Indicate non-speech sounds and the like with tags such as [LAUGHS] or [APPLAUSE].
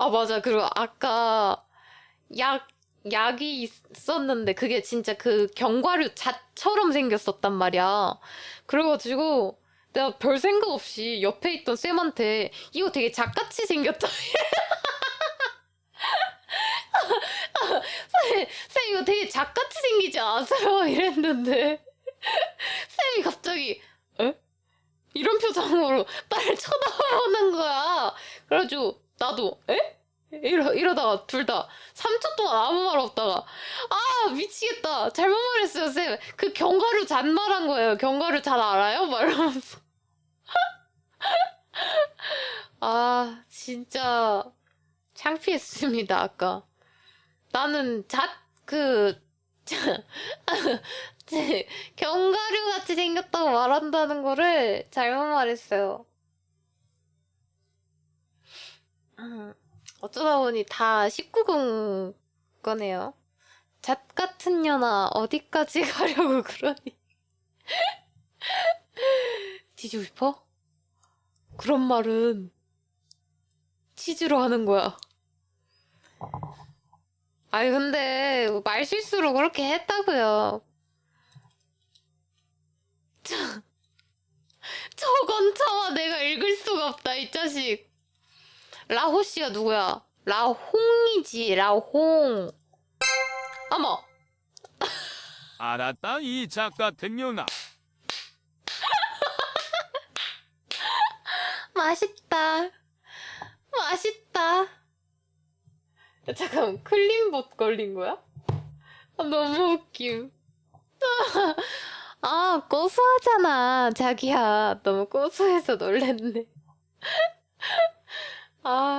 아, 맞아. 그리고 아까 약, 약이 있었는데 그게 진짜 그 견과류 잣처럼 생겼었단 말이야. 그래가지고 내가 별 생각 없이 옆에 있던 쌤한테 이거 되게 잣같이 생겼다. [LAUGHS] 쌤, 쌤 이거 되게 잣같이 생기지 않았어요? 이랬는데 쌤이 갑자기 에? 이런 표정으로 나를 쳐다보는 거야. 그래가지고 나도 에? 이러, 이러다가 둘 다 3초 동안 아무 말 없다가 아 미치겠다. 잘못 말했어요 쌤. 그 견과류 잣 말한 거예요. 견과류 잣 알아요? 막 이러면서. [LAUGHS] 아 진짜 창피했습니다 아까. 나는 잣그 [LAUGHS] 견과류 같이 생겼다고 말한다는 거를 잘못 말했어요 음. 어쩌다 보니 다 19금 거네요. 잣 같은 년아 어디까지 [LAUGHS] 가려고 그러니? [LAUGHS] 뒤지고 싶어? 그런 말은 치즈로 하는 거야. 아니 근데 말 실수로 그렇게 했다고요. 저, [LAUGHS] 저건 차마 내가 읽을 수가 없다 이 자식. 라호 씨가 누구야? 라홍이지, 라홍. 어머, [LAUGHS] 알았다 이 작가 등려나 [LAUGHS] 맛있다. 맛있다. 야, 잠깐, 클린봇 걸린 거야? 아, 너무 웃김. [LAUGHS] 아, 고소하잖아, 자기야. 너무 고소해서 놀랬네. 아.